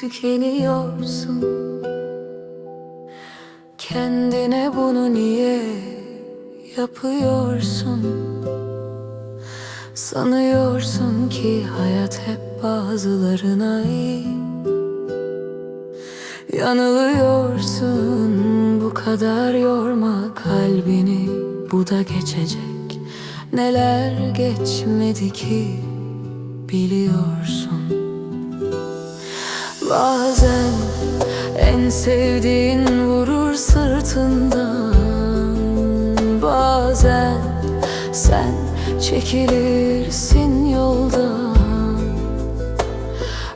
tükeniyorsun? Kendine bunu niye yapıyorsun? Sanıyorsun ki hayat hep bazılarına iyi. Yanılıyorsun bu kadar yorma kalbini. Bu da geçecek. Neler geçmedi ki biliyorsun sevdiğin vurur sırtından. Bazen sen çekilirsin yoldan.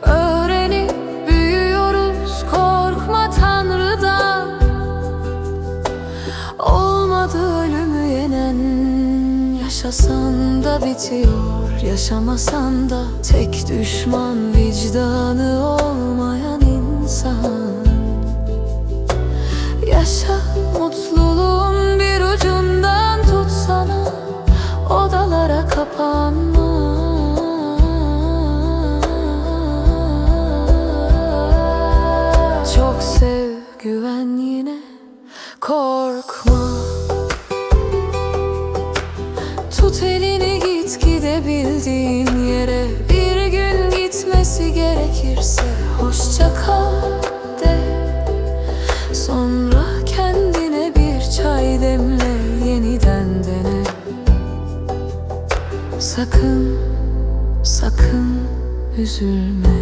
Öğrenip büyüyoruz korkma Tanrı'dan Olmadı ölümü yenen Yaşasan da bitiyor Yaşamasan da Tek düşman vicdanı olmayan mutluluğun bir ucundan tutsana Odalara kapanma. Çok sev güven yine korkma. Tut elini git gidebildiğin yere Sakın, sakın üzülme